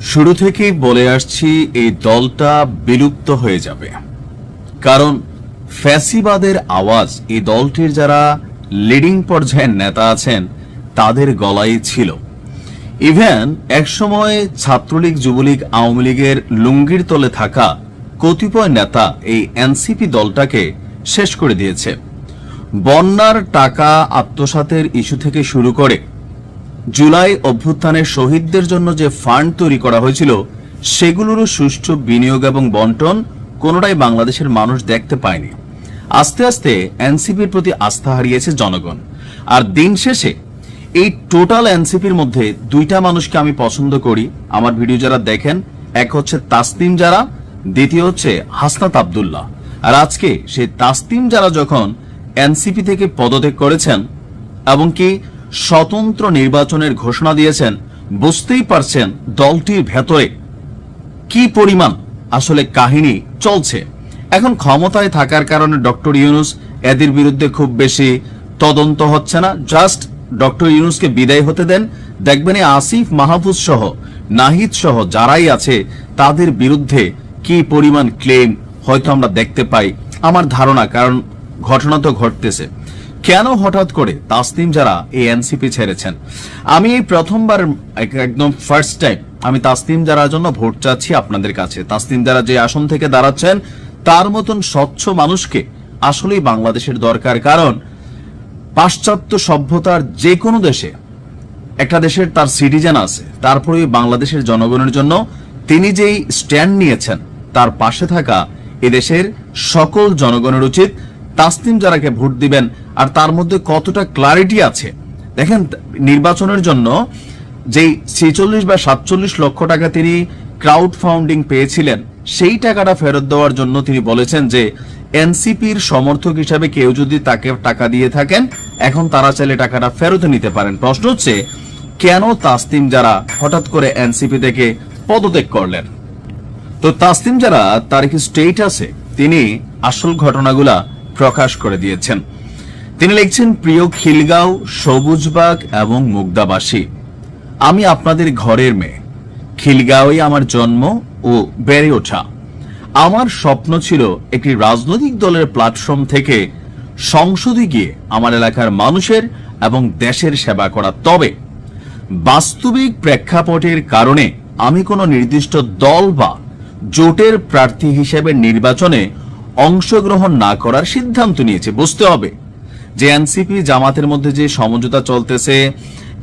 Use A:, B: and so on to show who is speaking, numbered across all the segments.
A: শুরু থেকেই বলে আসছি, এই দলটা বিলুপ্ত হয়ে যাবে। কারণ ফ্যাসিবাদের আওয়াজ, এই দলটির যারা লিডিং পর্যায়ের নেতা আছেন, তাদের গলায় ছিল। ইভেন, একসময় ছাত্রলীগ, যুবলীগ, আওয়ামী লীগের লুঙ্গির তলে থাকা কতিপয় নেতা এই এনসিপি দলটাকে শেষ করে দিয়েছে। বন্যার টাকা আত্মসাতের ইস্যু থেকে শুরু করে জুলাই অভ্যুত্থানের শহীদদের জন্য যে ফান্ড তৈরি করা হয়েছিল, সেগুলোরও সুষ্ঠু বিনিয়োগ এবং বন্টন কোনোটাই বাংলাদেশের মানুষ দেখতে পায়নি। আস্তে আস্তে এনসিপির প্রতি আস্থা হারিয়েছে জনগণ। আর দিন শেষে এই টোটাল এনসিপির মধ্যে দুইটা মানুষকে আমি পছন্দ করি। আমার ভিডিও যারা দেখেন, এক হচ্ছে তাসনিম যারা দ্বিতীয় হচ্ছে হাসনাত আবদুল্লাহ। আর আজকে সেই তাসনিম যারা যখন এনসিপি থেকে পদত্যাগ করেছেন, এবং কি স্বতন্ত্র নির্বাচনের ঘোষণা দিয়েছেন, বুঝতেই পারছেন দলটির ভেতরে কি পরিমাণ আসলে কাহিনী চলছে। এখন ক্ষমতায় থাকার কারণে ডক্টর ইউনুস এদের বিরুদ্ধে খুব বেশি তদন্ত হচ্ছে না। জাস্ট ডক্টর ইউনুসকে বিদায় হতে দেন। দেখবেন আসিফ, মাহফুজ সহ, নাহিদ সহ যারাই আছে, তাদের বিরুদ্ধে কি পরিমাণ ক্লেম হয়তো আমরা দেখতে পাই। আমার ধারণা, কারণ ঘটনা তো ঘটতেছে। কেন হঠাৎ করে তাসনিম যারা এই এনসিপি ছেড়েছেন? আমি এই প্রথমবার একদম ফার্স্ট টাইম আমি তাসনিম যারার জন্য ভোট চাচ্ছি আপনাদের কাছে। তাসনিম যারা যে আসন থেকে দাঁড়াচ্ছেন, তার মতন স্বচ্ছ মানুষকে আসলেই বাংলাদেশের দরকার। কারণ পাশ্চাত্য সভ্যতার যে কোনো দেশে, একটা দেশের তার সিটিজেন আছে, তারপরে বাংলাদেশের জনগণের জন্য তিনি যেই স্ট্যান্ড নিয়েছেন, তার পাশে থাকা এদেশের সকল জনগণের উচিত তাসনিম যারাকে ভোট দিবেন, আর তার মধ্যে কতটা ক্লারিটি আছে? দেখেন, নির্বাচনের জন্য যেই ছেচল্লিশ বা সাতচল্লিশ লক্ষ টাকা তিনি ক্রাউড ফাউন্ডিং পেয়েছিলেন, সেই টাকাটা ফেরত দেওয়ার জন্য তিনি বলেছেন যে, এনসিপির সমর্থক হিসাবে কেউ যদি তাকে টাকা দিয়ে থাকেন, এখন তারা চাইলে টাকাটা ফেরত নিতে পারেন। প্রশ্ন হচ্ছে, কেন তাসতিম যারা হঠাৎ করে এনসিপি থেকে পদত্যাগ করলেন? তো তাসতিম যারা তার কি স্টেট আছে তিনি আসল ঘটনাগুলা প্রকাশ করে দিয়েছেন। তিনি লিখছেন, প্রিয় খিলগাঁও, সবুজবাগ এবং মুগদাবাসী, আমি আপনাদের ঘরের মেয়ে। খিলগাঁওয়ে আমার জন্ম ও বেড়ে ওঠা। আমার স্বপ্ন ছিল একটি রাজনৈতিক দলের প্ল্যাটফর্ম থেকে সংসদে গিয়ে আমার এলাকার মানুষের এবং দেশের সেবা করা। তবে বাস্তবিক প্রেক্ষাপটের কারণে আমি কোনো নির্দিষ্ট দল বা জোটের প্রার্থী হিসেবে নির্বাচনে অংশগ্রহণ না করার সিদ্ধান্ত নিয়েছে। বুঝতে হবে। যে এনসিপি জামাতের মধ্যে যে সমঝোতা চলতেছে,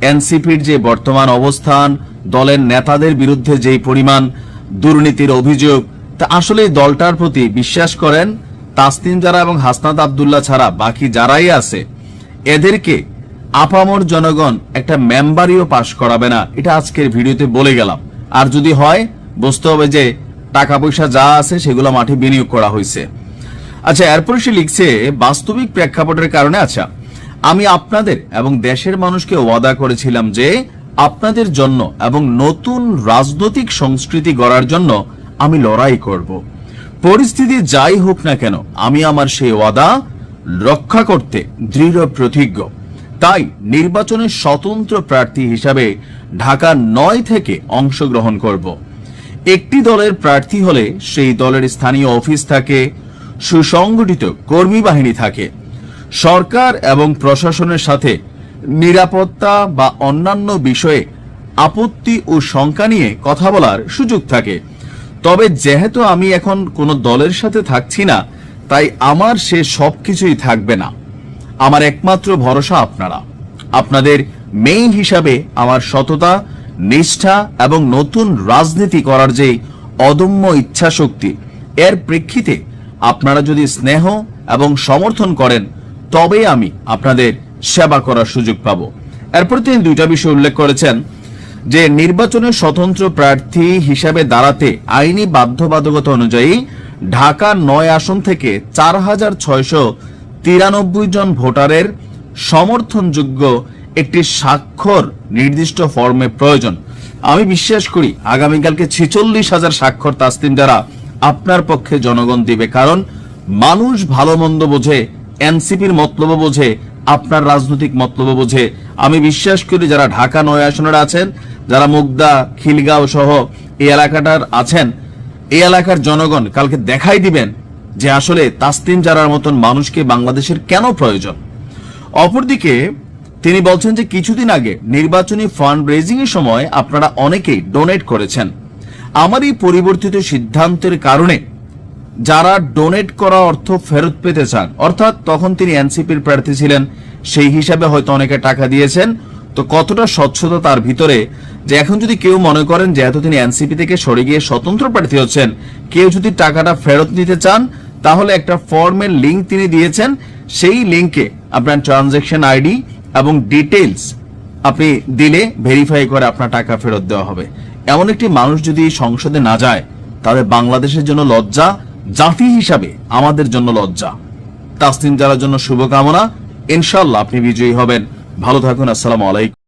A: এনসিপির যে বর্তমান অবস্থান, দলের নেতাদের বিরুদ্ধে যেই পরিমাণ দুর্নীতির অভিযোগ, তা আসলে দলটার প্রতি বিশ্বাস করেন তাসনিম যারা এবং হাসনাত আবদুল্লাহ ছাড়া বাকি যারাই আছে, এদেরকে আপামর জনগণ একটা মেম্বারিও পাশ করাবে না। এটা আজকের ভিডিওতে বলে গেলাম। আর যদি হয়, বুঝতে হবে যে টাকা পয়সা যা আছে সেগুলো মাঠে বিনিয়োগ করা হয়েছে। আচ্ছা এরপরে সে লিখছে, বাস্তবিক প্রেক্ষাপটের কারণে আচ্ছা আমি আপনাদের এবং দেশের মানুষকে ওয়াদা করেছিলাম যে আপনাদের জন্য এবং নতুন রাজনৈতিক সংস্কৃতি গড়ার জন্য আমি লড়াই করব। পরিস্থিতি যাই হোক না কেন, আমি আমার সেই ওয়াদা রক্ষা করতে দৃঢ় প্রতিজ্ঞ। তাই নির্বাচনে স্বতন্ত্র প্রার্থী হিসাবে ঢাকা নয় থেকে অংশগ্রহণ করব। একটি দলের প্রার্থী হলে সেই দলের স্থানীয় অফিস থাকে সুসংগঠিত কর্মী বাহিনী থাকে। সরকার এবং প্রশাসনের সাথে নিরাপত্তা বা অন্যান্য বিষয়ে আপত্তি ও শঙ্কা নিয়ে কথা বলার সুযোগ থাকে। তবে যেহেতু আমি এখন কোনো দলের সাথে থাকছি না, তাই আমার সে সবকিছুই থাকবে না। আমার একমাত্র ভরসা আপনারা। আপনাদের মেইন হিসাবে আমার সততা, নিষ্ঠা এবং নতুন রাজনীতি করার যে অদম্য ইচ্ছা শক্তি এর প্রেক্ষিতে আপনারা যদি স্নেহ এবং সমর্থন করেন তবে আমি আপনাদের সেবা করার সুযোগ পাব। এরপর তিনি দুইটা বিষয় উল্লেখ করেছেন, যে নির্বাচনে স্বতন্ত্র প্রার্থী হিসাবে দাঁড়াতে আইনি বাধ্যবাধকতা অনুযায়ী ঢাকা নয় আসন থেকে চার হাজার ছয়শো তিরানব্বই জন ভোটারের সমর্থনযোগ্য একটি স্বাক্ষর নির্দিষ্ট ফর্মে প্রয়োজন। আমি বিশ্বাস করি, আগামীকালকে ছেচল্লিশ হাজার স্বাক্ষর তাসলিম যারা আপনার পক্ষে জনগণ দিবে, কারণ মানুষ ভালো মন্দ বোঝে, এনসিপির মতলব বোঝে, আপনার রাজনৈতিক মতলব বোঝে। আমি বিশ্বাস করি যারা ঢাকা নয় আসনের আছেন, যারা মুগদা, খিলগাঁও সহ এই এলাকাটার আছেন, এই এলাকার জনগণ কালকে দেখাই দিবেন যে আসলে তাসতিম জারার মতন মানুষকে বাংলাদেশের কেন প্রয়োজন। অপরদিকে তিনি বলছেন যে কিছুদিন আগে নির্বাচনী ফান্ড রেজিং এর সময় আপনারা অনেকেই ডোনেট করেছেন। আমার এই পরিবর্তিত সিদ্ধান্তের কারণে যারা ডোনেট করা অর্থ ফেরত পেতে চান, অর্থাৎ তখন তিনি এনসিপির প্রার্থী ছিলেন, সেই হিসাবে হয়তো অনেকে টাকা দিয়েছেন। তো কতটা স্বচ্ছতা তার ভিতরে যে এখন যদি কেউ মনে করেন যে এত তিনি এনসিপি থেকে সরে গিয়ে স্বতন্ত্র প্রার্থী হচ্ছেন, কেউ যদি টাকাটা ফেরত নিতে চান, তাহলে একটা ফর্মের লিঙ্ক তিনি দিয়েছেন। সেই লিঙ্কে আপনার ট্রানজেকশন আইডি এবং ডিটেলস আপনি দিলে ভেরিফাই করে আপনার টাকা ফেরত দেওয়া হবে। এমন একটি মানুষ যদি সংসদে না যায়, তাহলে বাংলাদেশের জন্য লজ্জা, জাতি হিসাবে আমাদের জন্য লজ্জা। তাসনিম জালার জন্য শুভকামনা। ইনশাল্লাহ আপনি বিজয়ী হবেন। ভালো থাকুন, আসসালামু আলাইকুম।